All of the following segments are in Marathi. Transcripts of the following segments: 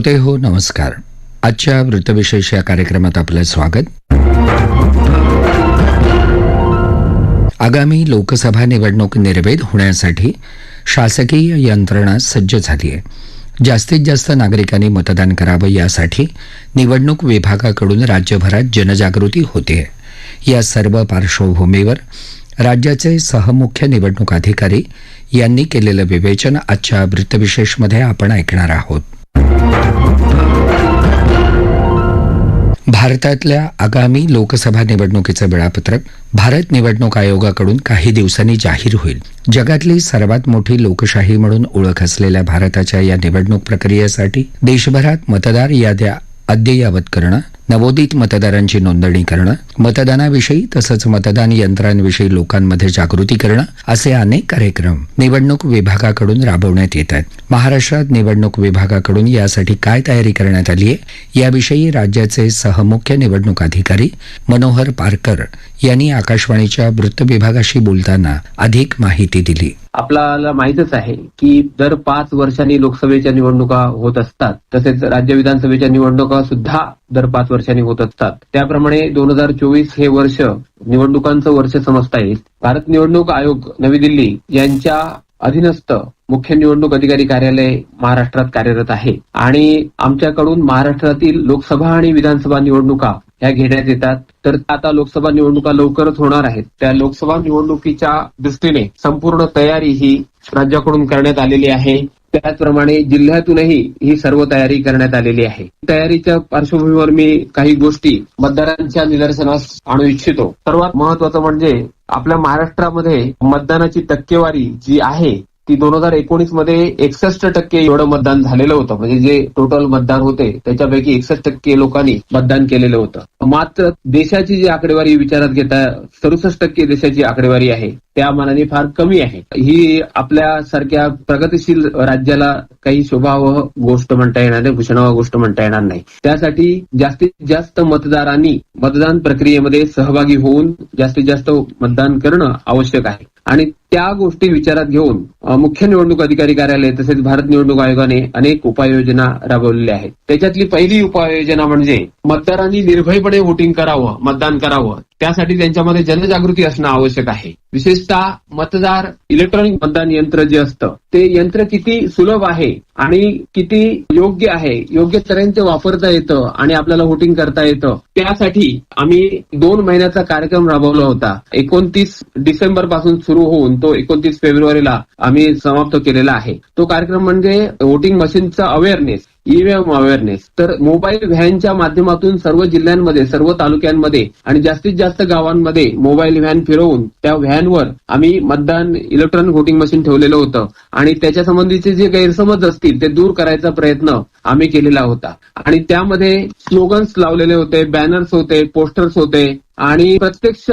श्रोते हो नमस्कार. आजच्या वृत्तविशेष या कार्यक्रमात आपलं स्वागत. आगामी लोकसभा निवडणूक निर्वेद होण्यासाठी शासकीय यंत्रणा सज्ज झाली आहे जास्तीत जास्त नागरिकांनी मतदान करावं यासाठी निवडणूक विभागाकडून राज्यभरात जनजागृती होते. या सर्व पार्श्वभूमीवर राज्याचे सहमुख्य निवडणूक अधिकारी यांनी केलेलं विवेचन आजच्या वृत्तविशेषमध्ये आपण ऐकणार आहोत. भारतातल्या आगामी लोकसभा निवडणुकीचं वेळापत्रक भारत निवडणूक आयोगाकडून काही दिवसांनी जाहीर होईल. जगातली सर्वात मोठी लोकशाही म्हणून ओळख असलेल्या भारताच्या या निवडणूक प्रक्रियेसाठी देशभरात मतदार याद्या अद्ययावत करणं नवोदित मतदारांची नोंदणी करणं मतदानाविषयी तसंच मतदान यंत्रांविषयी लोकांमध्ये जागृती करणं असे अनेक कार्यक्रम निवडणूक विभागाकडून राबवण्यात येत आहेत. महाराष्ट्रात निवडणूक विभागाकडून यासाठी काय तयारी करण्यात आली आहे? याविषयी राज्याचे सहमुख्य निवडणूक अधिकारी मनोहर पारकर यांनी आकाशवाणीच्या वृत्त विभागाशी बोलताना अधिक माहिती दिली. आपल्याला माहितच आहे की दर पाच वर्षांनी लोकसभेच्या निवडणुका होत असतात. तसेच राज्य विधानसभेच्या निवडणुका सुद्धा दर पाच वर्ष वर्षांनी होत असतात. त्याप्रमाणे दोन हजार चोवीस हे वर्ष निवडणुकांचं वर्ष समजता येईल. भारत निवडणूक आयोग नवी दिल्ली यांच्या अधीनस्थ मुख्य निवडणूक अधिकारी कार्यालय महाराष्ट्रात कार्यरत आहे. आणि आमच्याकडून महाराष्ट्रातील लोकसभा आणि विधानसभा निवडणुका ह्या घेण्यात येतात. तर आता लोकसभा निवडणुका लवकरच होणार आहेत. त्या लोकसभा निवडणुकीच्या दृष्टीने संपूर्ण तयारी ही राज्याकडून करण्यात आलेली आहे. त्याचप्रमाणे जिल्ह्यातूनही ही सर्व तयारी करण्यात आलेली आहे. तयारीच्या पार्श्वभूमीवर मी काही गोष्टी मतदारांच्या निदर्शनास आणू इच्छितो. सर्वात महत्वाचं म्हणजे आपल्या महाराष्ट्रामध्ये मतदानाची टक्केवारी जी आहे ती दोन हजार एकोणीसमध्ये एकसष्ट टक्के एवढं मतदान झालेलं होतं. म्हणजे जे टोटल मतदान होते त्याच्यापैकी एकसष्ट टक्के लोकांनी मतदान केलेलं होतं. मात्र देशाची जी आकडेवारी विचारात घेता सदुसष्ट टक्के देशाची आकडेवारी आहे त्या मानाने फार कमी आहे. ही आपल्या सारख्या प्रगतीशील राज्याला काही शोभावह गोष्ट म्हणता येणार नाही भूषणावह गोष्ट म्हणता येणार नाही. त्यासाठी जास्तीत जास्त मतदारांनी मतदान प्रक्रियेमध्ये सहभागी होऊन जास्तीत जास्त मतदान करणं आवश्यक आहे. आणि त्या गोष्टी विचारात घेऊन मुख्य निवडणूक अधिकारी कार्यालय तसेच भारत निवडणूक आयोगाने अनेक उपाययोजना राबवलेल्या आहेत. त्याच्यातली पहिली उपाययोजना म्हणजे मतदारांनी निर्भयपणे वोटिंग करावं मतदान करावं. त्यासाठी त्यांच्यामध्ये जनजागृती असणं आवश्यक आहे. विशेषतः मतदार इलेक्ट्रॉनिक मतदान यंत्र जे असतं ते यंत्र किती सुलभ आहे आणि किती योग्य आहे योग्य तऱ्हेने ते वापरता येतं आणि आपल्याला व्होटिंग करता येतं त्यासाठी आम्ही दोन महिन्याचा कार्यक्रम राबवला होता. एकोणतीस डिसेंबरपासून सुरू होऊन तो एकोणतीस फेब्रुवारीला आम्ही समाप्त केलेला आहे. तो कार्यक्रम म्हणजे वोटिंग मशीनचा अवेअरनेस ईव्हीएम अवेअरनेस तर मोबाईल व्हॅनच्या माध्यमातून सर्व जिल्ह्यांमध्ये सर्व तालुक्यांमध्ये आणि जास्तीत जास्त गावांमध्ये मोबाईल व्हॅन फिरवून त्या व्हॅनवर आम्ही मतदान इलेक्ट्रॉनिक व्होटिंग मशीन ठेवलेलं होतं. आणि त्याच्या संबंधीचे जे गैरसमज असतील ते दूर करायचा प्रयत्न आम्ही केलेला होता. आणि त्यामध्ये स्लोगन्स लावलेले होते बॅनर्स होते पोस्टर्स होते. आणि प्रत्यक्ष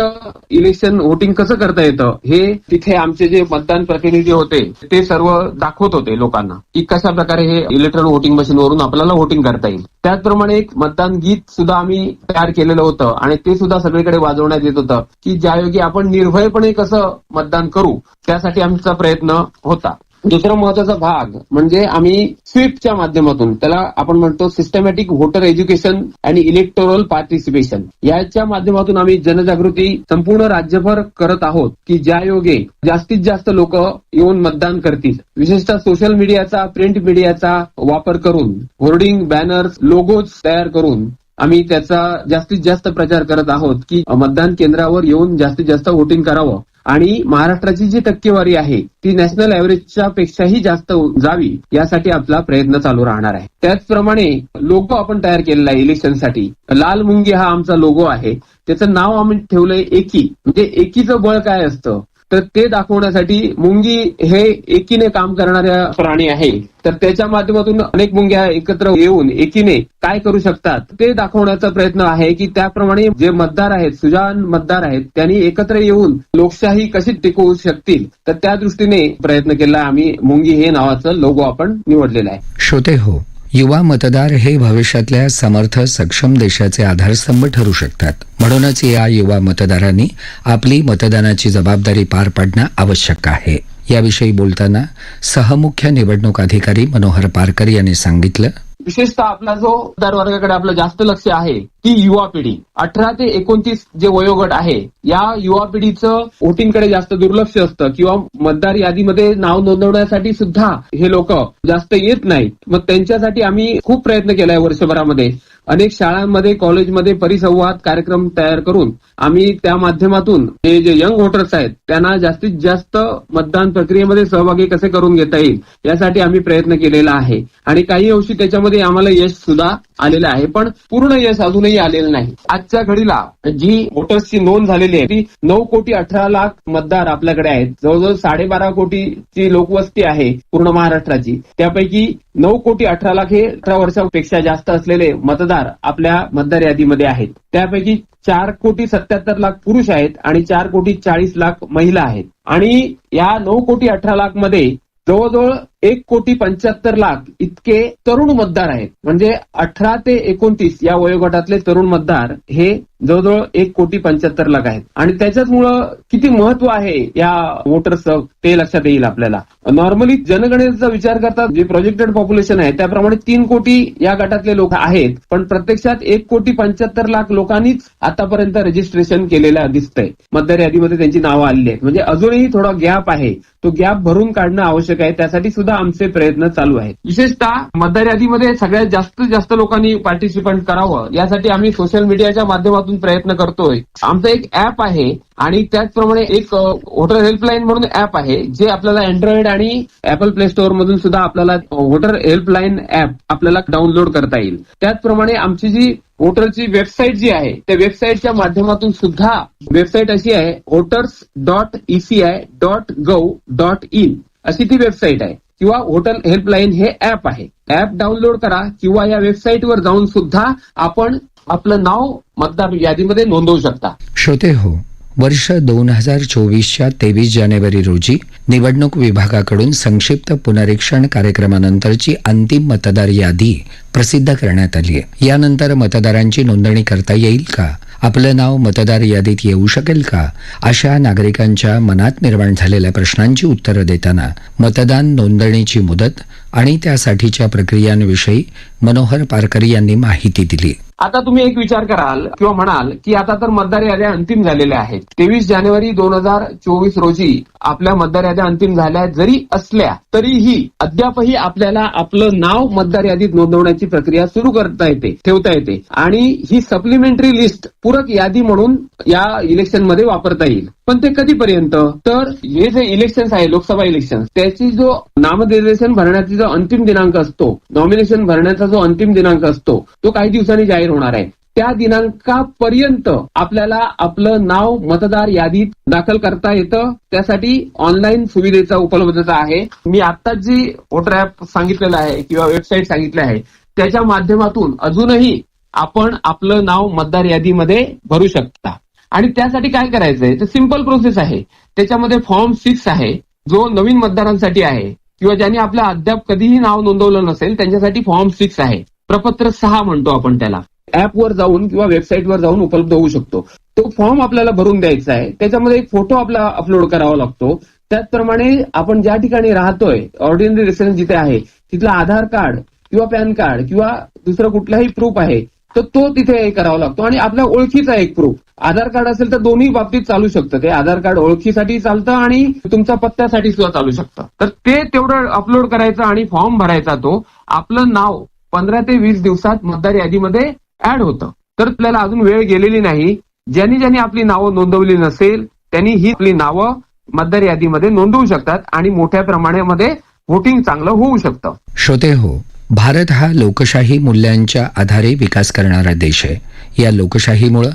इलेक्शन व्होटिंग कसं करता येतं हे तिथे आमचे जे मतदान प्रतिनिधी होते ते सर्व दाखवत होते लोकांना की कशा प्रकारे हे इलेक्ट्रॉनिक व्होटिंग मशीन वरून आपल्याला व्होटिंग करता येईल. त्याचप्रमाणे एक मतदान गीत सुद्धा आम्ही तयार केलेलं होतं आणि ते सुद्धा सगळीकडे वाजवण्यात येत होतं की ज्यायोगी आपण निर्भयपणे कसं मतदान करू त्यासाठी आमचा प्रयत्न होता. दुसरा महत्त्वाचा भाग म्हणजे आम्ही स्वीपच्या माध्यमातून त्याला आपण म्हणतो सिस्टमॅटिक व्होटर एज्युकेशन आणि इलेक्टोरल पार्टिसिपेशन याच्या माध्यमातून आम्ही जनजागृती संपूर्ण राज्यभर करत आहोत की ज्या योगे जास्तीत जास्त लोक येऊन मतदान करतील. विशेषतः सोशल मीडियाचा प्रिंट मीडियाचा वापर करून होर्डिंग बॅनर्स लोगोज तयार करून आम्ही त्याचा जास्तीत जास्त प्रचार करत आहोत की मतदान केंद्रावर येऊन जास्तीत जास्त वोटिंग करावं. आणि महाराष्ट्राची जी टक्केवारी आहे ती नॅशनल एव्हरेजच्या पेक्षाही जास्त जावी यासाठी आपला प्रयत्न चालू राहणार आहे. त्याचप्रमाणे लोगो आपण तयार केलेला आहे इलेक्शनसाठी लाल मुंगी हा आमचा लोगो आहे. त्याचं नाव आम्ही ठेवलंय एकी. म्हणजे एकीचं बळ काय असतं? तर ते दाखवण्यासाठी मुंगी हे एकीने काम करणाऱ्या प्राणी आहे. तर त्याच्या माध्यमातून अनेक मुंग्या एकत्र येऊन एकीने काय करू शकतात? ते दाखवण्याचा प्रयत्न आहे की त्याप्रमाणे जे मतदार आहेत सुजान मतदार आहेत त्यांनी एकत्र येऊन लोकशाही कशी टिकवू शकतील? तर त्या दृष्टीने प्रयत्न केला आम्ही. मुंगी हे नावाचं लोगो आपण निवडलेलं आहे. श्रोते हो युवा मतदार हे भविष्यातल्या समर्थ सक्षम देशाचे आधारस्तंभ ठरू शकतात. म्हणूनच या युवा मतदारांनी आपली मतदानाची जबाबदारी पार पाडणं आवश्यक आहे. याविषयी बोलताना सहमुख्य निवडणूक अधिकारी मनोहर पारकर यांनी सांगितलं विशेषतः आपला जो वर्गाकडे आपलं जास्त लक्ष आहे ती युवा पिढी. अठरा ते एकोणतीस जे वयोगट आहे या युवा पिढीचं वोटिंगकडे जास्त दुर्लक्ष असतं किंवा मतदार यादीमध्ये नाव नोंदवण्यासाठी सुद्धा हे लोक जास्त येत नाहीत. मग त्यांच्यासाठी आम्ही खूप प्रयत्न केलाय वर्षभरामध्ये. अनेक शाळांमध्ये कॉलेजमध्ये परिसंवाद कार्यक्रम तयार करून आम्ही त्या माध्यमातून हे जे यंग व्होटर्स आहेत त्यांना जास्तीत जास्त मतदान प्रक्रियेमध्ये सहभागी कसे करून घेता येईल यासाठी आम्ही प्रयत्न केलेला आहे. आणि काही अंशी त्याच्यामध्ये आम्हाला यश सुद्धा आलेलं आहे पण पूर्ण यश अजूनही आलेलं नाही. आजच्या घडीला जी वोटर्सची नोंद झालेली आहे ती नऊ कोटी अठरा लाख मतदार आपल्याकडे आहेत. जवळजवळ साडेबारा कोटीची लोकवस्ती आहे पूर्ण महाराष्ट्राची. त्यापैकी नऊ कोटी अठरा लाख हे अठरा वर्षापेक्षा जास्त असलेले मतदार आपल्या मतदार यादीमध्ये आहेत. त्यापैकी चार कोटी सत्याहत्तर लाख पुरुष आहेत आणि चार कोटी चाळीस लाख महिला आहेत. आणि या नऊ कोटी अठरा लाखमध्ये जवळजवळ एक कोटी पंच्याहत्तर लाख इतके तरुण मतदार आहेत. म्हणजे अठरा ते एकोणतीस या वयोगटातले तरुण मतदार हे जवळजवळ एक कोटी पंच्याहत्तर लाख आहेत. आणि त्याच्याचमुळं किती महत्त्व आहे या वोटर्सचं ते लक्षात येईल आपल्याला. नॉर्मली जनगणनेचा विचार करता जे प्रोजेक्टेड पॉप्युलेशन आहे त्याप्रमाणे तीन कोटी या गटातले लोक आहेत. पण प्रत्यक्षात एक कोटी पंच्याहत्तर लाख लोकांनीच आतापर्यंत रजिस्ट्रेशन केलेलं दिसतंय. मतदार यादीमध्ये त्यांची नावं आलेली आहेत. म्हणजे अजूनही थोडा गॅप आहे. तो गॅप भरून काढणं आवश्यक आहे. त्यासाठी सुद्धा आमचे प्रयत्न चालू आहेत. विशेषतः मतदार यादीमध्ये सगळ्यात जास्त जास्त लोकांनी पार्टिसिपेट करावं यासाठी आम्ही सोशल मीडियाच्या माध्यमातून प्रयत्न करतोय. आमचं एक ऍप आहे आणि त्याचप्रमाणे एक व्होटर हेल्पलाईन म्हणून ऍप आहे जे आपल्याला अँड्रॉइड आणि ऍपल प्ले स्टोअर मधून सुद्धा आपल्याला व्होटर हेल्पलाईन ऍप आपल्याला डाउनलोड करता येईल. त्याचप्रमाणे आमची जी वोटरची वेबसाईट जी आहे त्या वेबसाईटच्या माध्यमातून सुद्धा वेबसाईट अशी आहे voters dot ECI dot gov dot in अशी ती वेबसाईट आहे. किंवा होटल हेल्पलाईन हे ऍप आहे. ऍप डाउनलोड करा किंवा या वेबसाईटवर जाऊन सुद्धा आपण आपलं नाव मतदार यादीमध्ये नोंदवू शकता. श्रोते हो वर्ष दोन हजार चोवीसच्या तेवीस जानेवारी रोजी निवडणूक विभागाकडून संक्षिप्त पुनरीक्षण कार्यक्रमानंतरची अंतिम मतदार यादी प्रसिद्ध करण्यात आली आहे. यानंतर मतदारांची नोंदणी करता येईल का? आपलं नाव मतदार यादीत येऊ शकेल का? अशा नागरिकांच्या मनात निर्माण झालेल्या प्रश्नांची उत्तरं देताना मतदान नोंदणीची मुदत आणि त्यासाठीच्या प्रक्रियांविषयी मनोहर पारकर यांनी माहिती दिली. आता तुम्ही एक विचार कराल किंवा म्हणाल की आता तर मतदार याद्या अंतिम झालेल्या आहेत. तेवीस जानेवारी दोन हजार चोवीस रोजी आपल्या मतदार याद्या अंतिम झाल्या जरी असल्या तरीही अद्यापही आपल्याला आपलं नाव मतदार यादीत नोंदवण्याची प्रक्रिया सुरू करता येते ठेवता येते. आणि ही सप्लिमेंटरी लिस्ट पूरक यादी म्हणून या इलेक्शनमध्ये वापरता येईल. पण ते कधीपर्यंत? तर हे जे इलेक्शन्स आहे लोकसभा इलेक्शन त्याची जो नामनिर्देशन भरण्याचा जो अंतिम दिनांक असतो नॉमिनेशन भरण्याचा जो अंतिम दिनांक असतो तो काही दिवसांनी जाहीर होणार आहे. त्या दिनांकापर्यंत आपल्याला आपलं नाव मतदार यादीत दाखल करता येतं. त्यासाठी ऑनलाईन सुविधेचा उपलब्धता आहे. मी आत्ताच जी वोटर ऍप सांगितलेलं आहे किंवा वेबसाईट सांगितलं आहे त्याच्या माध्यमातून अजूनही आपण आपलं नाव मतदार यादीमध्ये भरू शकता. आणि त्यासाठी काय करायचंय? तर सिंपल प्रोसेस आहे. त्याच्यामध्ये फॉर्म सिक्स आहे. जो नवीन मतदारांसाठी आहे. किंवा ज्यांनी आपलं अद्याप कधीही नाव नोंदवलं नसेल त्यांच्यासाठी फॉर्म सिक्स आहे. प्रपत्र सहा म्हणतो आपण त्याला. ऍपवर जाऊन किंवा वेबसाईटवर जाऊन उपलब्ध होऊ शकतो. तो फॉर्म आपल्याला भरून द्यायचा आहे. त्याच्यामध्ये एक फोटो आपला अपलोड करावा लागतो. त्याचप्रमाणे आपण ज्या ठिकाणी राहतोय ऑर्डिनरी रेसिडेन्स जिथे आहे तिथलं आधार कार्ड किंवा पॅन कार्ड किंवा दुसरं कुठलाही प्रूफ आहे तर तो तिथे करावा लागतो. आणि आपल्या ओळखीचा एक प्रूफ आधार कार्ड असेल तर दोन्ही बाबतीत चालू शकतं. ते आधार कार्ड ओळखीसाठी चालतं आणि तुमच्या पत्त्यासाठी सुद्धा चालू शकतं. तर ते तेवढं अपलोड करायचं आणि फॉर्म भरायचा तो. आपलं नाव पंधरा ते वीस दिवसात मतदार यादीमध्ये ऍड होतं. तर आपल्याला अजून वेळ गेलेली नाही. ज्यांनी ज्यांनी आपली नावं नोंदवली नसेल त्यांनी ही आपली नावं मतदार यादीमध्ये नोंदवू शकतात आणि मोठ्या प्रमाणामध्ये व्होटिंग चांगलं होऊ शकतं. श्रोते हो भारत हा लोकशाही मूल्यांच्या आधारे विकास करणारा देश आहे. या लोकशाहीमुळं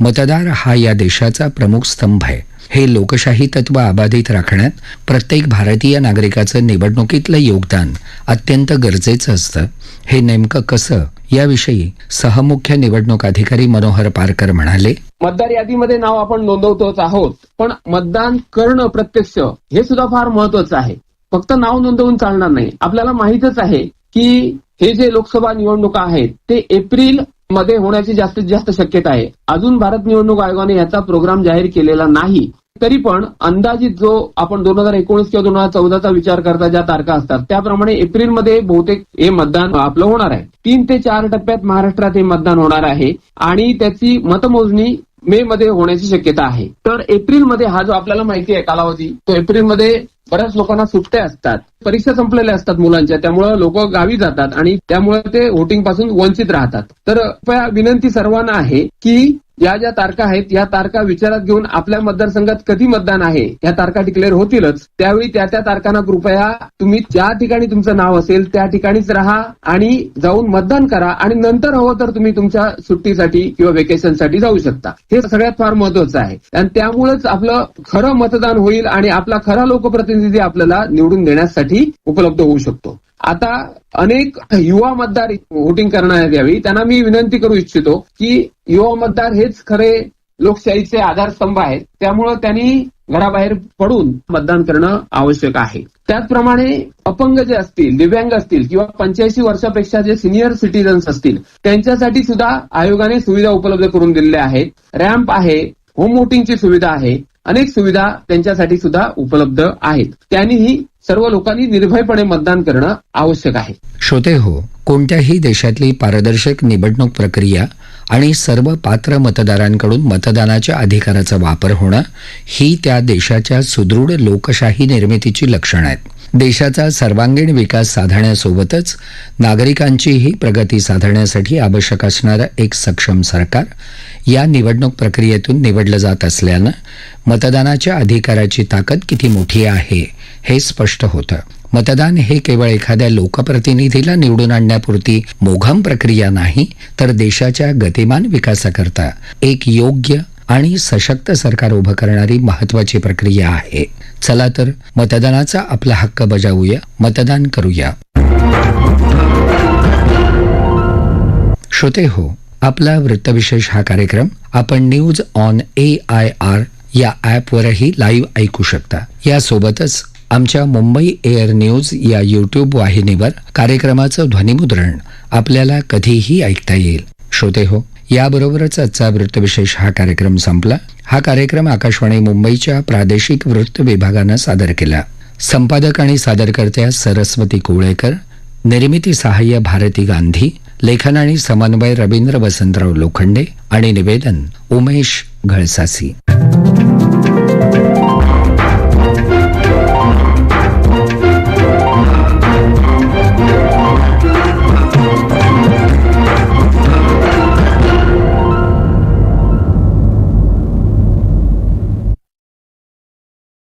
मतदार हा या देशाचा प्रमुख स्तंभ आहे. हे लोकशाही तत्व अबाधित राखण्यात प्रत्येक भारतीय नागरिकाचं निवडणुकीतलं योगदान अत्यंत गरजेचं असतं. हे नेमकं कसं? याविषयी सहमुख्य निवडणूक अधिकारी मनोहर पारकर म्हणाले मतदार यादीमध्ये नाव आपण नोंदवतोच आहोत पण मतदान करणं प्रत्यक्ष हे सुद्धा फार महत्वाचं आहे. फक्त नाव नोंदवून चालणार नाही. आपल्याला माहितच आहे की हे जे लोकसभा निवडणुका आहेत ते एप्रिलमध्ये होण्याची जास्तीत जास्त शक्यता आहे. अजून भारत निवडणूक आयोगाने याचा प्रोग्राम जाहीर केलेला नाही. तरी पण अंदाजित जो आपण दोन हजार एकोणीस किंवा दोन हजार चौदाचा विचार करता ज्या तारखा असतात त्याप्रमाणे एप्रिलमध्ये बहुतेक हे मतदान आपलं होणार आहे. तीन ते चार टप्प्यात महाराष्ट्रात हे मतदान होणार आहे आणि त्याची मतमोजणी मे मध्ये होण्याची शक्यता आहे. तर एप्रिलमध्ये हा जो आपल्याला माहिती आहे कालावधी तो एप्रिलमध्ये बऱ्याच लोकांना सुट्ट्या असतात. परीक्षा संपलेल्या असतात मुलांच्या त्यामुळे लोक गावी जातात आणि त्यामुळे ते व्होटिंगपासून वंचित राहतात. तर कृपया विनंती सर्वांना आहे की या ज्या तारखा आहेत या तारखा विचारात घेऊन आपल्या मतदारसंघात कधी मतदान आहे या तारखा डिक्लेअर होतीलच. त्यावेळी त्या त्या तारखांना कृपया तुम्ही ज्या ठिकाणी तुमचं नाव असेल त्या ठिकाणीच राहा आणि जाऊन मतदान करा आणि नंतर हवं तर तुम्ही तुमच्या सुट्टीसाठी किंवा वेकेशनसाठी जाऊ शकता. हे सगळ्यात फार महत्वाचं आहे. आणि त्यामुळेच आपलं खरं मतदान होईल आणि आपला खरा लोकप्रतिनिधी आपल्याला निवडून देण्यासाठी उपलब्ध होऊ शकतो. आता अनेक युवा मतदार व्होटिंग करण्यात यावी त्यांना मी विनंती करू इच्छितो की युवा मतदार हेच खरे लोकशाहीचे आधारस्तंभ आहेत. त्यामुळं त्यांनी घराबाहेर पडून मतदान करणं आवश्यक आहे. त्याचप्रमाणे अपंग जे असतील दिव्यांग असतील किंवा पंच्याऐंशी वर्षापेक्षा जे सिनियर सिटीजन्स असतील त्यांच्यासाठी सुद्धा आयोगाने सुविधा उपलब्ध करून दिलेल्या आहेत. रॅम्प आहे होम वोटिंगची सुविधा आहे. अनेक सुविधा त्यांच्यासाठी सुद्धा उपलब्ध आहेत. त्यांनीही सर्व लोकांनी निर्भयपणे मतदान करणं आवश्यक आहे. श्रोते हो कोणत्याही देशातली पारदर्शक निवडणूक प्रक्रिया आणि सर्व पात्र मतदारांकडून मतदानाच्या अधिकाराचा वापर होणं ही त्या देशाच्या सुदृढ लोकशाही निर्मितीची लक्षणं आहेत. देशाचा सर्वांगीण विकास साधण्यासोबतच नागरिकांचीही प्रगती साधण्यासाठी आवश्यक असणारं एक सक्षम सरकार या निवडणूक प्रक्रियेतून निवडलं जात असल्यानं मतदानाच्या अधिकाराची ताकद किती मोठी आहे हे स्पष्ट होतं. मतदान हे केवळ एखाद्या लोकप्रतिनिधीला निवडून आणण्यापुरती मोघम प्रक्रिया नाही तर देशाच्या गतिमान विकासाकरता एक योग्य आणि सशक्त सरकार उभं करणारी महत्वाची प्रक्रिया आहे. चला तर मतदानाचा आपला हक्क बजावूया. मतदान करूया. श्रोते हो आपला वृत्तविशेष हा कार्यक्रम आपण news on A I R या ॲपवरही लाईव्ह ऐकू शकता. यासोबतच आमच्या मुंबई एअर न्यूज या यूट्यूब वाहिनीवर कार्यक्रमाचं ध्वनिमुद्रण आपल्याला कधीही ऐकता येईल. श्रोते हो याबरोबरच आजचा वृत्तविशेष हा कार्यक्रम संपला. हा कार्यक्रम आकाशवाणी मुंबईच्या प्रादेशिक वृत्त विभागानं सादर केला. संपादक आणि सादरकर्त्या सरस्वती कुवळेकर निर्मिती सहाय्य भारती गांधी लेखन आणि समन्वय रवींद्र वसंतराव लोखंडे आणि निवेदन उमेश घळसासी.